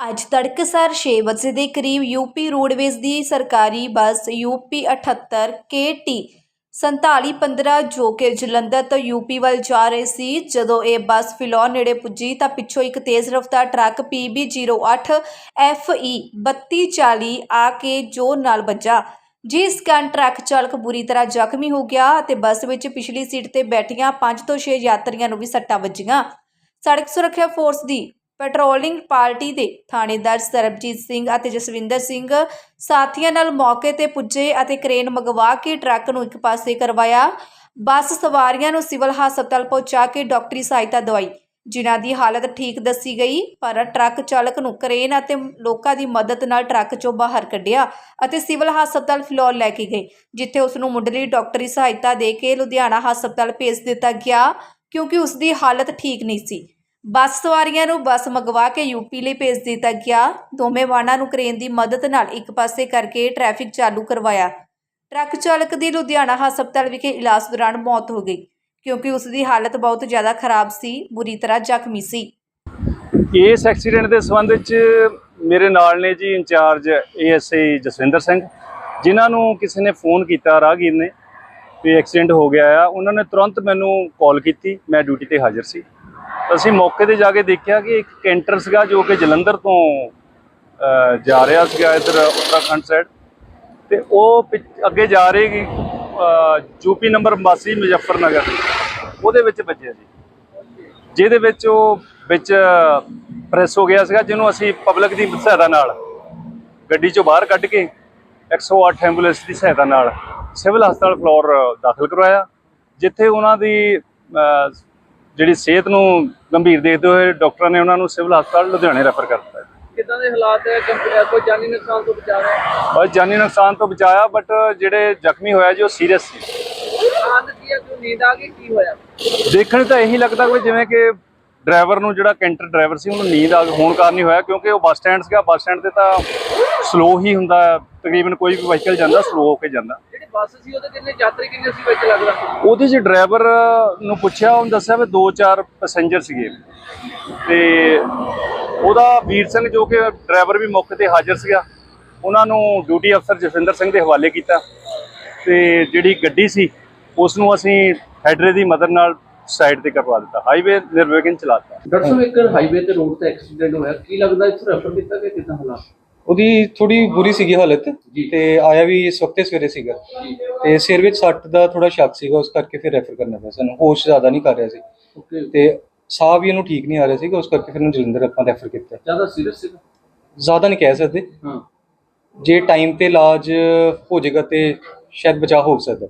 ਅੱਜ ਤੜਕਸਾਰ 6 ਵਜੇ ਦੇ ਕਰੀਬ ਯੂਪੀ ਰੋਡਵੇਜ਼ ਦੀ ਸਰਕਾਰੀ ਬੱਸ ਯੂਪੀ 78 KT 4715 ਜੋ ਕਿ ਜਲੰਧਰ ਤੋਂ ਯੂਪੀ ਵੱਲ ਜਾ ਰਹੀ ਸੀ, ਜਦੋਂ ਇਹ ਬੱਸ ਫਿਲੌਰ ਨੇੜੇ ਪੁੱਜੀ ਤਾਂ ਪਿੱਛੋਂ ਇੱਕ ਤੇਜ਼ ਰਫ਼ਤਾਰ ਟਰੱਕ PB08 FE 3240 ਆ ਕੇ ਜ਼ੋਰ ਨਾਲ ਵੱਜਾ। ਜਿਸ ਕਾਰਨ ਟਰੱਕ ਚਾਲਕ ਬੁਰੀ ਤਰ੍ਹਾਂ ਜ਼ਖਮੀ ਹੋ ਗਿਆ ਅਤੇ ਬੱਸ ਵਿੱਚ ਪਿਛਲੀ ਸੀਟ ਤੇ ਬੈਠੀਆਂ 5 ਤੋਂ 6 ਯਾਤਰੀਆਂ ਨੂੰ ਵੀ ਸੱਟਾਂ ਵੱਜੀਆਂ। ਸੜਕ ਸੁਰੱਖਿਆ ਫੋਰਸ ਦੀ ਪੈਟਰੋਲਿੰਗ ਪਾਰਟੀ ਦੇ ਥਾਣੇਦਾਰ ਸਰਬਜੀਤ ਸਿੰਘ ਅਤੇ ਜਸਵਿੰਦਰ ਸਿੰਘ ਸਾਥੀਆਂ ਨਾਲ ਮੌਕੇ ਤੇ ਪੁੱਜੇ ਅਤੇ ਕ੍ਰੇਨ ਮੰਗਵਾ ਕੇ ਟਰੱਕ ਨੂੰ ਇੱਕ ਪਾਸੇ ਕਰਵਾਇਆ। ਬੱਸ ਸਵਾਰੀਆਂ ਨੂੰ ਸਿਵਲ ਹਸਪਤਾਲ ਪਹੁੰਚਾ ਕੇ ਡਾਕਟਰੀ ਸਹਾਇਤਾ ਦਵਾਈ। ਜਿਨ੍ਹਾਂ ਦੀ ਹਾਲਤ ਠੀਕ ਦੱਸੀ ਗਈ, ਪਰ ਟਰੱਕ ਚਾਲਕ ਨੂੰ ਕ੍ਰੇਨ ਅਤੇ ਲੋਕਾਂ ਦੀ ਮਦਦ ਨਾਲ ਟਰੱਕ ਚੋਂ ਬਾਹਰ ਕੱਢਿਆ ਅਤੇ ਸਿਵਲ ਹਸਪਤਾਲ ਫਿਲੌਰ ਲੈ ਕੇ ਗਏ, ਜਿੱਥੇ ਉਸ ਨੂੰ ਮੁੱਢਲੀ ਡਾਕਟਰੀ ਸਹਾਇਤਾ ਦੇ ਕੇ ਲੁਧਿਆਣਾ ਹਸਪਤਾਲ ਭੇਜ ਦਿੱਤਾ ਗਿਆ, ਕਿਉਂਕਿ ਉਸ ਦੀ ਹਾਲਤ ਠੀਕ ਨਹੀਂ ਸੀ। ਬੱਸ ਸਵਾਰੀਆਂ ਨੂੰ ਬੱਸ ਮੰਗਵਾ ਕੇ ਯੂਪੀ ਲਈ ਭੇਜ ਦਿੱਤਾ ਗਿਆ। ਦੋਵੇਂ ਵਾਹਨਾਂ ਨੂੰ ਕ੍ਰੇਨ ਦੀ ਮਦਦ ਨਾਲ ਇੱਕ ਪਾਸੇ ਕਰਕੇ ਟ੍ਰੈਫਿਕ ਚਾਲੂ ਕਰਵਾਇਆ। ਟਰੱਕ ਚਾਲਕ ਦੀ ਲੁਧਿਆਣਾ ਹਸਪਤਾਲ ਵਿਖੇ ਇਲਾਜ ਦੌਰਾਨ ਮੌਤ ਹੋ ਗਈ, ਕਿਉਂਕਿ ਉਸ ਦੀ ਹਾਲਤ ਬਹੁਤ ਜ਼ਿਆਦਾ ਖਰਾਬ ਸੀ, ਬੁਰੀ ਤਰ੍ਹਾਂ ਜ਼ਖਮੀ ਸੀ। ਇਸ ਐਕਸੀਡੈਂਟ ਦੇ ਸੰਬੰਧ ਵਿੱਚ ਮੇਰੇ ਨਾਲ ਨੇ ਜੀ ਇੰਚਾਰਜ ਏਐਸਆਈ ਜਸਵਿੰਦਰ ਸਿੰਘ, ਜਿਨ੍ਹਾਂ ਨੂੰ ਕਿਸੇ ਨੇ ਫੋਨ ਕੀਤਾ, ਰਾਹਗੀਰ ਨੇ, ਵੀ ਐਕਸੀਡੈਂਟ ਹੋ ਗਿਆ ਆ। ਉਹਨਾਂ ਨੇ ਤੁਰੰਤ ਮੈਨੂੰ ਕਾਲ ਕੀਤੀ, ਮੈਂ ਡਿਊਟੀ ਤੇ ਹਾਜ਼ਰ ਸੀ। ਅਸੀਂ ਮੌਕੇ ਤੇ ਜਾ ਕੇ ਦੇਖਿਆ ਕਿ ਇੱਕ ਕੈਂਟਰ ਸੀਗਾ ਜੋ ਕਿ ਜਲੰਧਰ ਤੋਂ ਜਾ ਰਿਹਾ ਸੀਗਾ ਇਧਰ ਉੱਤਰਾਖੰਡ ਸਾਈਡ ਤੇ ਉਹ ਪਿੱਛ- ਅੱਗੇ ਜਾ ਰਹੀ ਯੂਪੀ ਨੰਬਰ 82 ਮੁਜ਼ੱਫਰਨਗਰ, ਉਹਦੇ ਵਿੱਚ ਵੱਜਿਆ ਜੀ। ਜਿਹਦੇ ਵਿੱਚ ਉਹ ਵਿੱਚ ਪ੍ਰੈਸ ਹੋ ਗਿਆ ਸੀਗਾ, ਜਿਹਨੂੰ ਅਸੀਂ ਪਬਲਿਕ ਦੀ ਸਹਾਇਤਾ ਨਾਲ, ਗੱਡੀ ਚੋਂ ਬਾਹਰ ਕੱਢ ਕੇ 108 ਐਂਬੂਲੈਂਸ ਦੀ ਸਹਾਇਤਾ ਨਾਲ ਸਿਵਲ ਹਸਪਤਾਲ ਫਲੋਰ ਦਾਖਲ ਕਰਵਾਇਆ, ਜਿੱਥੇ ਉਹਨਾਂ ਦੀ ਜਿਹੜੀ ਸਿਹਤ ਨੂੰ ਗੰਭੀਰ ਦੇਖਦੇ ਹੋਏ ਡਾਕਟਰਾਂ ਨੇ ਉਹਨਾਂ ਨੂੰ ਸਿਵਲ ਹਸਪਤਾਲ ਲੁਧਿਆਣੇ ਰੈਫਰ ਕਰ ਦਿੱਤਾ ਕਿੱਦਾਂ ਦੇ ਹਾਲਾਤ ਹੈ? ਕੋਈ ਜਾਨੀ ਨੁਕਸਾਨ ਤੋਂ ਬਚਾ ਰਿਹਾ? ਬਸ ਜਾਨੀ ਨੁਕਸਾਨ ਤੋਂ ਬਚਾਇਆ ਬਟ ਜਿਹੜੇ ਜ਼ਖਮੀ ਹੋਇਆ ਜੀ ਉਹ ਸੀਰੀਅਸ ਸੀ। ਨੀਂਦ ਆ ਗਈ ਕੀ ਹੋਇਆ? ਦੇਖਣ ਤਾਂ ਇਹੀ ਲੱਗਦਾ ਕਿ ਜਿਵੇਂ ਕਿ ਡਰਾਈਵਰ ਨੂੰ ਜਿਹੜਾ ਕੈਂਟਰ ਡਰਾਈਵਰ ਸੀ ਉਹਨੂੰ ਨੀਂਦ ਆ ਹੋਣ ਕਾਰਨ ਹੀ ਹੋਇਆ ਕਿਉਂਕਿ ਉਹ ਬੱਸ ਸਟੈਂਡ ਸੀਗਾ ਬੱਸ ਸਟੈਂਡ ਤੇ ਤਾਂ ਸਲੋ ਹੀ ਹੁੰਦਾ ਹੈ, ਤਕਰੀਬਨ ਕੋਈ ਵੀ ਵਹੀਕਲ ਜਾਂਦਾ ਸਲੋ ਹੋ ਕੇ ਜਾਂਦਾ। ਜਿਹੜੀ ਬੱਸ ਸੀ ਉਹਦੇ ਕਿੰਨੇ ਯਾਤਰੀ ਕਿੰਨੇ ਸੀ ਵਿੱਚ ਲੱਗਦਾ? ਉਹਦੇ 'ਚ ਡਰਾਈਵਰ ਨੂੰ ਪੁੱਛਿਆ ਉਹਨੇ ਦੱਸਿਆ ਵੀ ਦੋ ਚਾਰ ਪੈਸੇਂਜਰ ਸੀਗੇ। ਤੇ ਉਹਦਾ ਵੀਰ ਸਿੰਘ ਜੋ ਕਿ ਡਰਾਈਵਰ ਵੀ ਮੌਕੇ ਤੇ ਹਾਜ਼ਰ ਸੀਗਾ ਉਹਨਾਂ ਨੂੰ ਡਿਊਟੀ ਅਫਸਰ ਜਸਵਿੰਦਰ ਸਿੰਘ ਦੇ ਹਵਾਲੇ ਕੀਤਾ। ਤੇ ਜਿਹੜੀ ਗੱਡੀ ਸੀ ਉਸ ਨੂੰ ਅਸੀਂ ਹੈਡਰੇ ਦੀ ਮਦਦ ਨਾਲ ਸਾਈਡ ਤੇ ਕਰਵਾ ਦਿੱਤਾ ਹਾਈਵੇ ਨਿਰਵਿਘਨ ਚਲਾਤਾ। ਡਾਕਟਰ ਇੱਕ ਹਾਈਵੇ ਤੇ ਰੋਡ ਤੇ ਐਕਸੀਡੈਂਟ ਹੋਇਆ ਕੀ ਲੱਗਦਾ ਇੱਥੇ ਰੈਫਰ ਕੀਤਾ ਕਿ ਕਿੱਦਾਂ ਹਾਲਾਤ ਉਹਦੀ ਥੋੜੀ ਬੁਰੀ ਸੀਗੀ ਹਾਲਤ। ਤੇ ਆਇਆ ਵੀ ਇਸ ਵਕਤੇ ਸਵੇਰੇ ਸੀਗਾ। ਤੇ ਸਿਰ ਵਿੱਚ ਸੱਟ ਦਾ ਥੋੜਾ ਸ਼ੱਕ ਸੀਗਾ ਉਸ ਕਰਕੇ ਫਿਰ ਰੈਫਰ ਕਰਨਾ ਪਿਆ ਸਾਨੂੰ। ਹੋਸ਼ ਜ਼ਿਆਦਾ ਨਹੀਂ ਕਰ ਰਿਹਾ ਸੀ। ਓਕੇ। ਤੇ ਸਾਹ ਵੀ ਇਹਨੂੰ ਠੀਕ ਨਹੀਂ ਆ ਰਿਹਾ ਸੀਗਾ ਉਸ ਕਰਕੇ ਫਿਰ ਇਹਨੂੰ ਜਲੰਧਰ ਆਪਾਂ ਰੈਫਰ ਕੀਤਾ। ਜ਼ਿਆਦਾ ਸੀਰੀਅਸ ਸੀ ਜ਼ਿਆਦਾ ਨਹੀਂ ਕਹਿ ਸਕਦੇ। ਹਾਂ। ਜੇ ਟਾਈਮ ਤੇ ਇਲਾਜ ਹੋ ਜਾਏਗਾ ਤੇ ਸ਼ਾਇਦ ਬਚਾਅ ਹੋ ਸਕਦਾ।